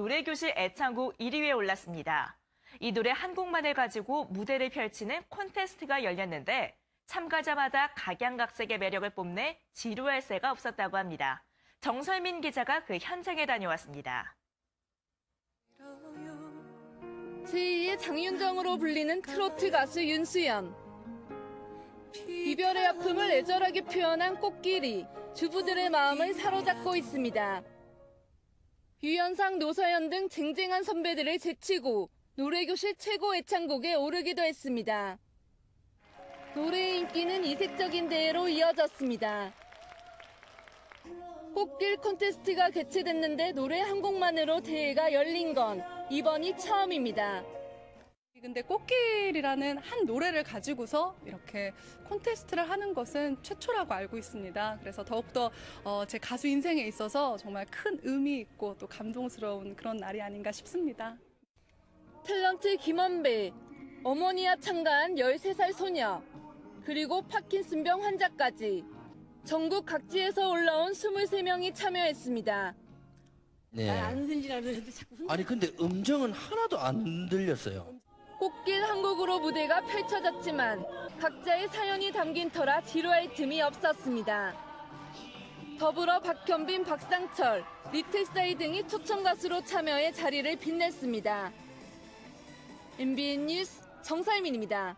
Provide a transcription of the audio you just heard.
노래교실 애창곡 1위에 올랐습니다. 이 노래 한 곡만을 가지고 무대를 펼치는 콘테스트가 열렸는데 참가자마다 각양각색의 매력을 뽐내 지루할 새가 없었다고 합니다. 정설민 기자가 그 현장에 다녀왔습니다. 제2의 장윤정으로 불리는 트로트 가수 윤수연. 이별의 아픔을 애절하게 표현한 꽃길이 주부들의 마음을 사로잡고 있습니다. 유연상, 노서연 등 쟁쟁한 선배들을 제치고 노래교실 최고 애창곡에 오르기도 했습니다. 노래의 인기는 이색적인 대회로 이어졌습니다. 꽃길 콘테스트가 개최됐는데 노래 한 곡만으로 대회가 열린 건 이번이 처음입니다. 근데 꽃길이라는 한 노래를 가지고서 이렇게 콘테스트를 하는 것은 최초라고 알고 있습니다. 그래서 더욱더 어, 제 가수 인생에 있어서 정말 큰 의미 있고 또 감동스러운 그런 날이 아닌가 싶습니다. 탤런트 김원배, 어머니와 참가한 13살 소녀, 그리고 파킨슨병 환자까지 전국 각지에서 올라온 23명이 참여했습니다. 네. 안 들리라 그러는데 자꾸 흔들려. 아니 근데 음정은 하나도 안 들렸어요. 꽃길 한 곡으로 무대가 펼쳐졌지만 각자의 사연이 담긴 터라 지루할 틈이 없었습니다. 더불어 박현빈, 박상철, 리틀사이 등이 초청 가수로 참여해 자리를 빛냈습니다. MBN 뉴스 정살민입니다.